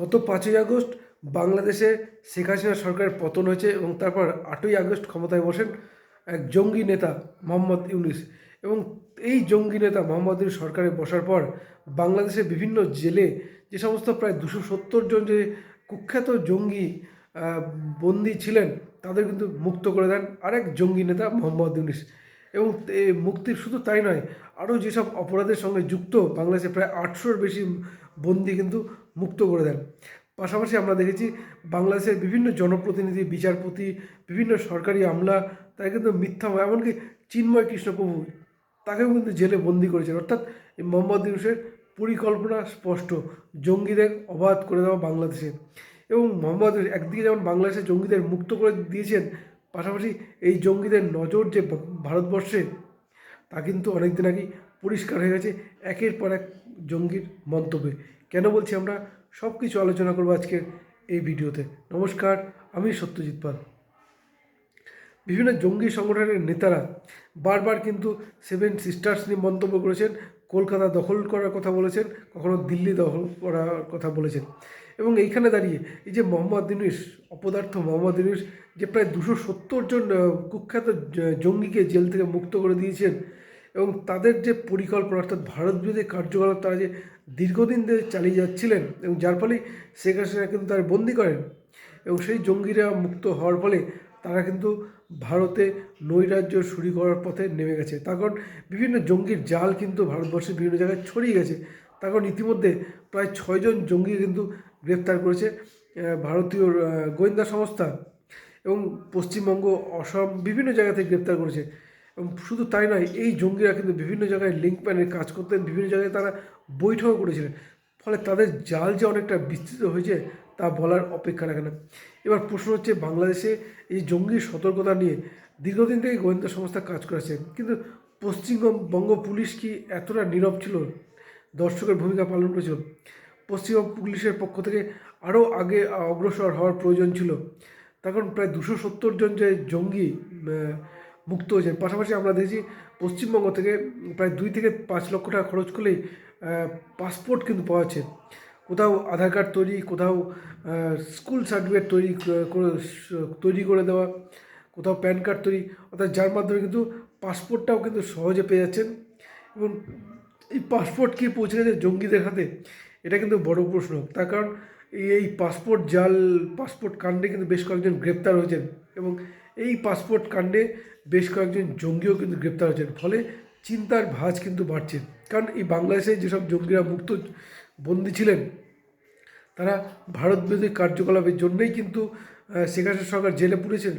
গত পাঁচই আগস্ট বাংলাদেশে শেখ হাসিনা সরকারের পতন হয়েছে এবং তারপর আটই আগস্ট ক্ষমতায় বসেন এক জঙ্গি নেতা মোহাম্মদ ইউনিস। এবং এই জঙ্গি নেতা মোহাম্মদ ইউনিস সরকারে বসার পর বাংলাদেশের বিভিন্ন জেলে যে সমস্ত প্রায় দুশো সত্তর জন যে কুখ্যাত জঙ্গি বন্দী ছিলেন, তাদের কিন্তু মুক্ত করে দেন আরেক জঙ্গি নেতা মোহাম্মদ ইউনিস। এবং মুক্তির শুধু তাই নয়, আরও যেসব অপরাধের সঙ্গে যুক্ত বাংলাদেশে প্রায় আটশোর বেশি বন্দি কিন্তু মুক্ত করে দেন। পাশাপাশি আমরা দেখেছি বাংলাদেশের বিভিন্ন জনপ্রতিনিধি, বিচারপতি, বিভিন্ন সরকারি আমলা, তারা কিন্তু মিথ্যা এমনকি চিন্ময় কৃষ্ণপ্রভু, তাকেও কিন্তু জেলে বন্দি করেছেন। অর্থাৎ এই মোহাম্মদ ইউনুসের পরিকল্পনা স্পষ্ট, জঙ্গিদের অবাধ করে দেওয়া বাংলাদেশে এবং মোহাম্মদ একদিকে যেমন বাংলাদেশে জঙ্গিদের মুক্ত করে দিয়েছেন, পাশাপাশি এই জঙ্গিদের নজর যে ভারতবর্ষে, তা কিন্তু অনেকদিন আগেই পরিষ্কার হয়ে গেছে। একের পর এক জঙ্গির মন্তব্যে। কেন বলছি আমরা? সব কিছু আলোচনা করব আজকের এই ভিডিওতে। নমস্কার, আমি সত্যজিৎ পাল। বিভিন্ন জঙ্গি সংগঠনের নেতারা বারবার কিন্তু সেভেন সিস্টার্স নিয়ে মন্তব্য করেছেন, কলকাতা দখল করার কথা বলেছেন, কখনো দিল্লি দখল করার কথা বলেছেন। এবং এইখানে দাঁড়িয়ে এই যে মোহাম্মদ ইউনুস অপদার্থ মোহাম্মদ ইউনুস যে প্রায় দুশো সত্তর জন কুখ্যাত জঙ্গিকে জেল থেকে মুক্ত করে দিয়েছেন এবং তাদের যে পরিকল্পনা, অর্থাৎ ভারত বিরোধী কার্যকলাপ তারা যে দীর্ঘদিন ধরে চালিয়ে যাচ্ছিলেন এবং যার ফলে শেখ হাসিনা কিন্তু তারা বন্দি করেন এবং সেই জঙ্গিরা মুক্ত হওয়ার ফলে তারা কিন্তু ভারতে নৈরাজ্য শুরু করার পথে নেমে গেছে। তার কারণ বিভিন্ন জঙ্গির জাল কিন্তু ভারতবর্ষের বিভিন্ন জায়গায় ছড়িয়ে গেছে। তার কারণ ইতিমধ্যে প্রায় ছয়জন জঙ্গি কিন্তু গ্রেপ্তার করেছে ভারতীয় গোয়েন্দা সংস্থা এবং পশ্চিমবঙ্গ, অসম বিভিন্ন জায়গা থেকে গ্রেপ্তার করেছে। এবং শুধু তাই নয়, এই জঙ্গিরা কিন্তু বিভিন্ন জায়গায় লিঙ্ক প্যানের কাজ করতেন, বিভিন্ন জায়গায় তারা বৈঠকও করেছিলেন। ফলে তাদের জাল যে অনেকটা বিস্তৃত হয়েছে, তা বলার অপেক্ষা রাখে না। এবার প্রশ্ন হচ্ছে, বাংলাদেশে এই জঙ্গি সতর্কতা নিয়ে দীর্ঘদিন থেকে গোয়েন্দা সংস্থা কাজ করেছে। কিন্তু পশ্চিমবঙ্গ পুলিশ কি এতটা নীরব ছিল? দর্শকের ভূমিকা পালন করেছিল। পশ্চিমবঙ্গ পুলিশের পক্ষ থেকে আরও আগে অগ্রসর হওয়ার প্রয়োজন ছিল। তখন প্রায় দুশো সত্তর জন যে জঙ্গি মুক্ত হয়েছেন। পাশাপাশি আমরা দেখেছি পশ্চিমবঙ্গ থেকে প্রায় দুই থেকে পাঁচ লক্ষ টাকা খরচ করলেই পাসপোর্ট কিন্তু পাওয়া যাচ্ছে। কোথাও আধার কার্ড তৈরি, কোথাও স্কুল সার্টিফিকেট তৈরি করে তৈরি করে দেওয়া, কোথাও প্যান কার্ড তৈরি, অর্থাৎ যার মাধ্যমে কিন্তু পাসপোর্টটাও কিন্তু সহজে পেয়ে যাচ্ছেন। এবং এই পাসপোর্ট কি পৌঁছে গেছে জঙ্গিদের হাতে? এটা কিন্তু বড় প্রশ্ন। তার কারণ এই- পাসপোর্ট জাল পাসপোর্ট কাণ্ডে কিন্তু বেশ কয়েকজন গ্রেপ্তার হয়েছেন। এবং এই পাসপোর্ট কাণ্ডে বেশ কয়েকজন জঙ্গিও কিন্তু গ্রেপ্তার হয়েছেন। ফলে চিন্তার ভাঁজ কিন্তু বাড়ছে। কারণ এই বাংলাদেশে যেসব জঙ্গিরা মুক্ত বন্দী ছিলেন, তারা ভারত বিরোধী কার্যকলাপের জন্যই কিন্তু শেখ হাসিনা সরকার জেলে পুড়েছেন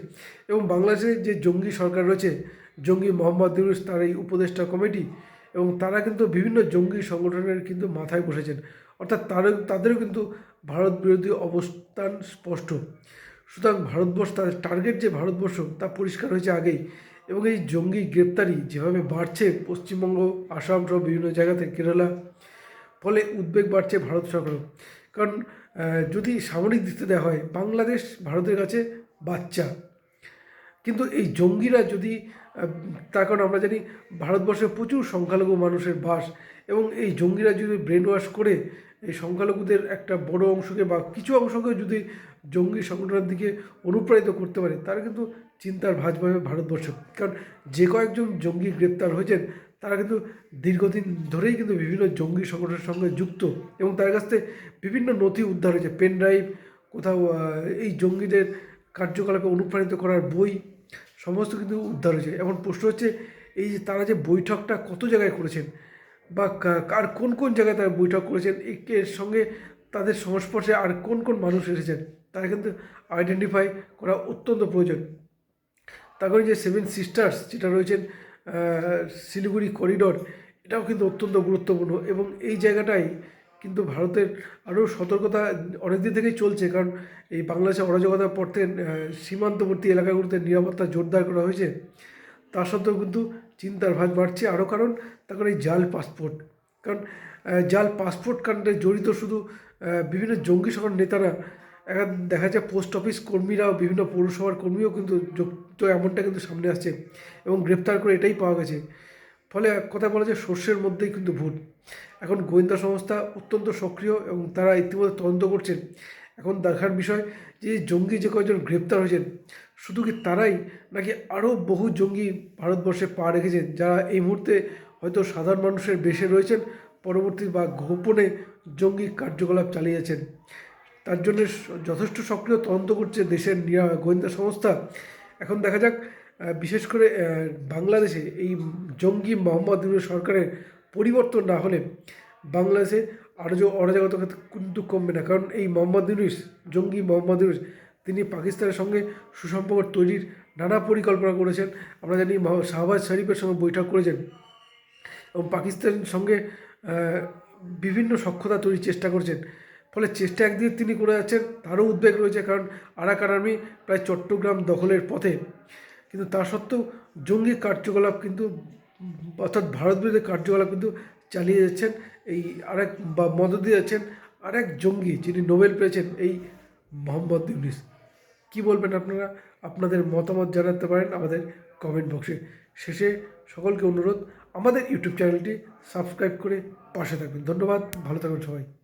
এবং বাংলাদেশে যে জঙ্গি সরকার রয়েছে, জঙ্গি মোহাম্মদ ইউনুস, তার এই উপদেষ্টা কমিটি এবং তারা কিন্তু বিভিন্ন জঙ্গি সংগঠনের কিন্তু মাথায় বসেছেন। অর্থাৎ তাদের তাদেরও কিন্তু ভারত বিরোধী অবস্থান স্পষ্ট। সুতরাং ভারতবর্ষ তাদের টার্গেট যে ভারতবর্ষ, তা পরিষ্কার হয়েছে আগেই। এবং এই জঙ্গি গ্রেপ্তারি যেভাবে বাড়ছে, পশ্চিমবঙ্গ, আসাম সহ বিভিন্ন জায়গাতে, কেরালা, ফলে উদ্বেগ বাড়ছে ভারত সরকারও। কারণ যদি সামরিক দিতে দেওয়া হয়, বাংলাদেশ ভারতের কাছে বাচ্চা। কিন্তু এই জঙ্গিরা যদি তার কারণ আমরা জানি, ভারতবর্ষে প্রচুর সংখ্যালঘু মানুষের বাস এবং এই জঙ্গিরা যদি ব্রেন ওয়াশ করে, এই সংখ্যালঘুদের একটা বড় অংশকে বা কিছু অংশকে যদি জঙ্গি সংগঠনের দিকে অনুপ্রাণিত করতে পারে, তারা কিন্তু চিন্তার ভাঁজ পাবে ভারতবর্ষ। কারণ যে কয়েকজন জঙ্গি গ্রেপ্তার হয়েছেন, তারা কিন্তু দীর্ঘদিন ধরেই কিন্তু বিভিন্ন জঙ্গি সংগঠনের সঙ্গে যুক্ত এবং তার কাছ থেকে বিভিন্ন নথি উদ্ধার হয়েছে, পেন ড্রাইভ, কোথাও এই জঙ্গিদের কার্যকলাপে অনুপ্রাণিত করার বই, সমস্ত কিন্তু উদ্ধার হয়েছে। এখন প্রশ্ন হচ্ছে, এই যে তারা যে বৈঠকটা কত জায়গায় করেছেন বা কার কোন কোন জায়গায় তারা বৈঠক করেছেন এর সঙ্গে তাদের সংস্পর্শে আর কোন কোন মানুষ এসেছেন? তারা কিন্তু আইডেন্টিফাই করা অত্যন্ত প্রয়োজন। তারপরে যে সেভেন সিস্টার্স যেটা রয়েছেন শিলিগুড়ি করিডর এটাও কিন্তু অত্যন্ত গুরুত্বপূর্ণ এবং এই জায়গাটাই কিন্তু ভারতের আরও সতর্কতা অনেকদিন থেকেই চলছে। কারণ এই বাংলাদেশে অরাজকতার পর থেকে সীমান্তবর্তী এলাকাগুলোতে নিরাপত্তা জোরদার করা হয়েছে। তা সত্ত্বেও কিন্তু চিন্তার ভাঁজ বাড়ছে। আরও কারণ, তার এই জাল পাসপোর্ট কারণ জাল পাসপোর্ট কাণ্ডে জড়িত শুধু বিভিন্ন জঙ্গি সংগঠন নেতারা দেখা যায় পোস্ট অফিস কর্মীরাও, বিভিন্ন পৌরসভার কর্মীও কিন্তু যুক্ত এমনটা কিন্তু সামনে আসছে এবং গ্রেপ্তার করে এটাই পাওয়া গেছে। ফলে এক কথা বলা যায় শস্যের মধ্যেই কিন্তু ভুল এখন গোয়েন্দা সংস্থা অত্যন্ত সক্রিয় এবং তারা ইতিমধ্যে তদন্ত করছেন এখন দেখার বিষয় যে জঙ্গি যে কয়েকজন গ্রেপ্তার হয়েছেন শুধু কি তারাই নাকি আরও বহু জঙ্গি ভারতবর্ষে পা রেখেছেন যারা এই মুহূর্তে হয়তো সাধারণ মানুষের বেশে রয়েছেন, পরবর্তী বা গোপনে জঙ্গি কার্যকলাপ চালিয়েছেন তার জন্য যথেষ্ট সক্রিয় তদন্ত করছে দেশের গোয়েন্দা সংস্থা। এখন দেখা যাক বিশেষ করে বাংলাদেশে এই জঙ্গি মোহাম্মদ ইউনুস সরকারের পরিবর্তন না হলে বাংলাদেশে আরও যে অরাজকতা কিন্তু কমবে না। কারণ এই মোহাম্মদ ইউনুস, জঙ্গি মোহাম্মদ ইউনুস, তিনি পাকিস্তানের সঙ্গে সুসম্পর্ক তৈরির নানা পরিকল্পনা করেছেন। আমরা জানি শাহবাজ শরীফের সঙ্গে বৈঠক করেছেন এবং পাকিস্তানের সঙ্গে বিভিন্ন সক্ষতা তৈরির চেষ্টা করছেন। ফলে চেষ্টা একদিকে তিনি করে যাচ্ছেন, তারও উদ্বেগ রয়েছে, কারণ আরাকান আর্মি প্রায় চট্টগ্রাম দখলের পথে। কিন্তু তা সত্ত্বেও জঙ্গি কার্যকলাপ কিন্তু, অর্থাৎ ভারত বিরোধী কার্যকলাপ কিন্তু চালিয়ে যাচ্ছেন। এই আরেক, বা মদত দিয়ে যাচ্ছেন আরেক জঙ্গি, যিনি নোবেল পেয়েছেন এই মোহাম্মদ ইউনিস। কী বলবেন আপনারা? আপনাদের মতামত জানাতে পারেন আমাদের কমেন্ট বক্সে। শেষে সকলকে অনুরোধ, আমাদের ইউটিউব চ্যানেলটি সাবস্ক্রাইব করে পাশে থাকবেন। ধন্যবাদ, ভালো থাকবেন সবাই।